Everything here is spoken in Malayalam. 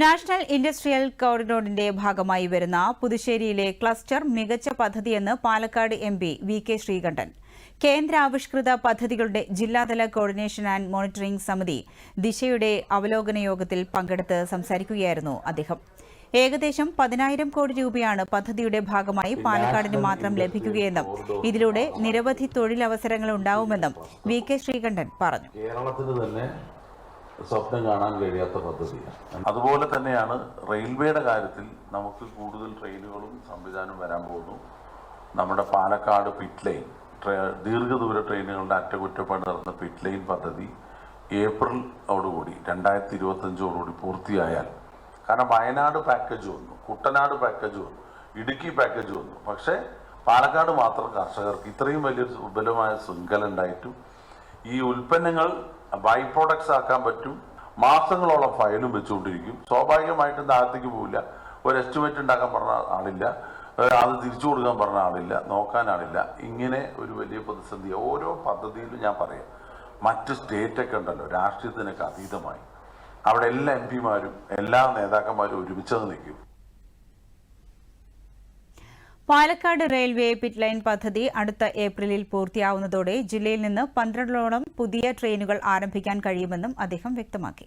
നാഷണൽ ഇൻഡസ്ട്രിയൽ കോറിഡോറിന്റെ ഭാഗമായി വരുന്ന പുതുശ്ശേരിയിലെ ക്ലസ്റ്റർ മികച്ച പദ്ധതിയെന്ന് Palakkad M P V K Sreekandan. കേന്ദ്ര ആവിഷ്കൃത പദ്ധതികളുടെ ജില്ലാതല കോർഡിനേഷൻ ആൻഡ് മോണിറ്ററിംഗ് സമിതി ദിശയുടെ അവലോകന യോഗത്തിൽ പങ്കെടുത്ത് സംസാരിക്കുകയായിരുന്നു അദ്ദേഹം. ഏകദേശം പതിനായിരം കോടി രൂപയാണ് പദ്ധതിയുടെ ഭാഗമായി പാലക്കാടിന് മാത്രം ലഭിക്കുകയെന്നും ഇതിലൂടെ നിരവധി തൊഴിലവസരങ്ങൾ ഉണ്ടാവുമെന്നും വി കെ ശ്രീകണ്ഠൻ പറഞ്ഞു. കേരളത്തിന് തന്നെ സ്വപ്നം കാണാൻ കഴിയാത്ത പദ്ധതിയാണ്. അതുപോലെ തന്നെയാണ് റെയിൽവേയുടെ കാര്യത്തിൽ നമുക്ക് കൂടുതൽ ട്രെയിനുകളും സംവിധാനവും വരാൻ പോകുന്നു. നമ്മുടെ പാലക്കാട് പിറ്റ് ലൈൻ ദീർഘദൂര ട്രെയിനുകളുടെ അറ്റകുറ്റപ്പണി നടന്ന പിറ്റ് ലൈൻ പദ്ധതി ഏപ്രിലോടുകൂടി രണ്ടായിരത്തി ഇരുപത്തഞ്ചോടുകൂടി പൂർത്തിയായാൽ. കാരണം വയനാട് പാക്കേജ് വന്നു കുട്ടനാട് പാക്കേജ് വന്നു ഇടുക്കി പാക്കേജ് വന്നു. പക്ഷേ പാലക്കാട് മാത്രം കർഷകർക്ക് ഇത്രയും വലിയൊരു സുബലമായ ശൃംഖല ഉണ്ടായിട്ടും ഈ ഉൽപ്പന്നങ്ങൾ ബൈ പ്രോഡക്ട്സ് ആക്കാൻ പറ്റും. മാസങ്ങളോളം ഫയലും വെച്ചുകൊണ്ടിരിക്കും. സ്വാഭാവികമായിട്ടും താഴത്തേക്ക് പോവില്ല. ഒരു എസ്റ്റിമേറ്റ് ഉണ്ടാക്കാൻ പറഞ്ഞ ആളില്ല. അത് തിരിച്ചു കൊടുക്കാൻ പറഞ്ഞ ആളില്ല. നോക്കാൻ ആളില്ല. ഇങ്ങനെ ഒരു വലിയ പ്രതിസന്ധി. ഓരോ പദ്ധതിയിലും ഞാൻ പറയാം. മറ്റ് സ്റ്റേറ്റൊക്കെ ഉണ്ടല്ലോ. രാഷ്ട്രീയത്തിനൊക്കെ അതീതമായി. അവിടെ എല്ലാ എം പിമാരും എല്ലാ നേതാക്കന്മാരും ഒരുമിച്ചത് നിൽക്കും. പാലക്കാട് റെയിൽവേ പിറ്റ് ലൈൻ പദ്ധതി അടുത്ത ഏപ്രിലിൽ പൂർത്തിയാവുന്നതോടെ ജില്ലയിൽ നിന്ന് പന്ത്രണ്ടോളം പുതിയ ട്രെയിനുകൾ ആരംഭിക്കാൻ കഴിയുമെന്നും അദ്ദേഹം വ്യക്തമാക്കി.